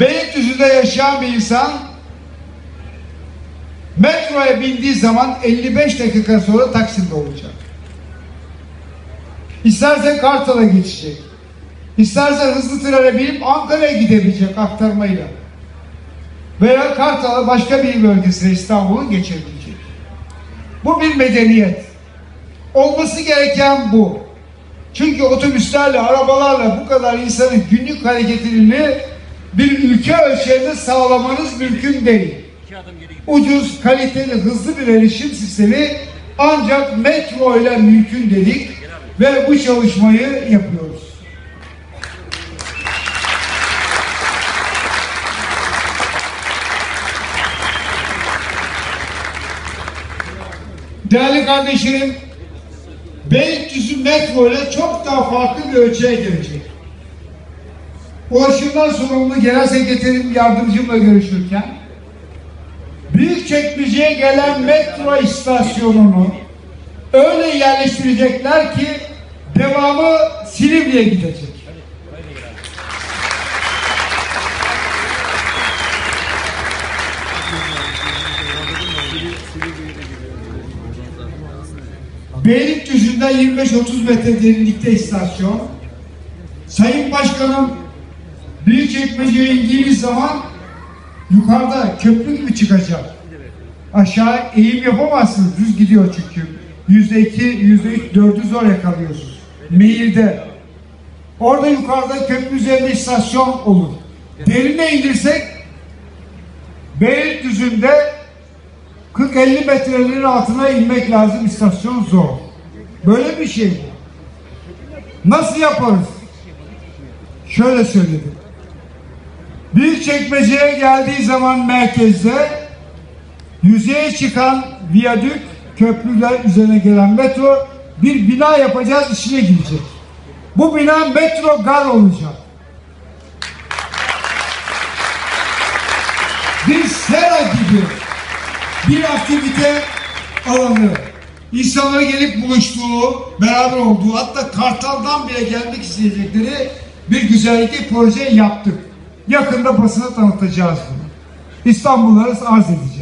Beylikdüzü'nde yaşayan bir insan metroya bindiği zaman 55 dakika sonra Taksim'de olacak. İsterse Kartal'a geçecek. İsterse hızlı trene binip Ankara'ya gidebilecek aktarmayla. Veya Kartal'a başka bir bölgesine İstanbul'un geçebilecek. Bu bir medeniyet. Olması gereken bu. Çünkü otobüslerle, arabalarla bu kadar insanın günlük hareketini bir ülke ölçeğinde sağlamanız mümkün değil. Ucuz, kaliteli, hızlı bir erişim sistemi ancak metro ile mümkün dedik ve bu çalışmayı yapıyoruz. Değerli kardeşlerim, Beylikdüzü metro ile çok daha farklı bir ölçüye gelecek. Ulaşımdan sorumlu genel sekreterim yardımcımla görüşürken Büyükçekmece'ye gelen metro istasyonunu öyle yerleştirecekler ki devamı Silivri'ye gidecek. Beylikdüzü'nde 25-30 metre derinlikte istasyon. Sayın Başkanım Büyükçekmece'ye indiğimiz zaman yukarıda köprü gibi çıkacak. Aşağı eğim yapamazsınız. Düz gidiyor çünkü. Yüzde iki, yüzde üç, dördü zor yakalıyorsunuz. Meyilde. Orada yukarıda köprü üzerinde istasyon olur. Derine indirsek Beylikdüzü'nde 40-50 metrelerin altına inmek lazım istasyon zor. Böyle bir şey. Nasıl yaparız? Şöyle söyledim. Büyükçekmece'ye geldiği zaman merkezde yüzeye çıkan viyadük köprüler üzerine gelen metro bir bina yapacağız içine girecek. Bu bina metro gar olacak. Bir sera gibi bir aktivite alanı. İnsanlara gelip buluştuğu, beraber olduğu, hatta Kartal'dan bile gelmek isteyecekleri bir güzellik proje yaptık. Yakında basına tanıtacağız bunu. İstanbul'a arz edeceğiz.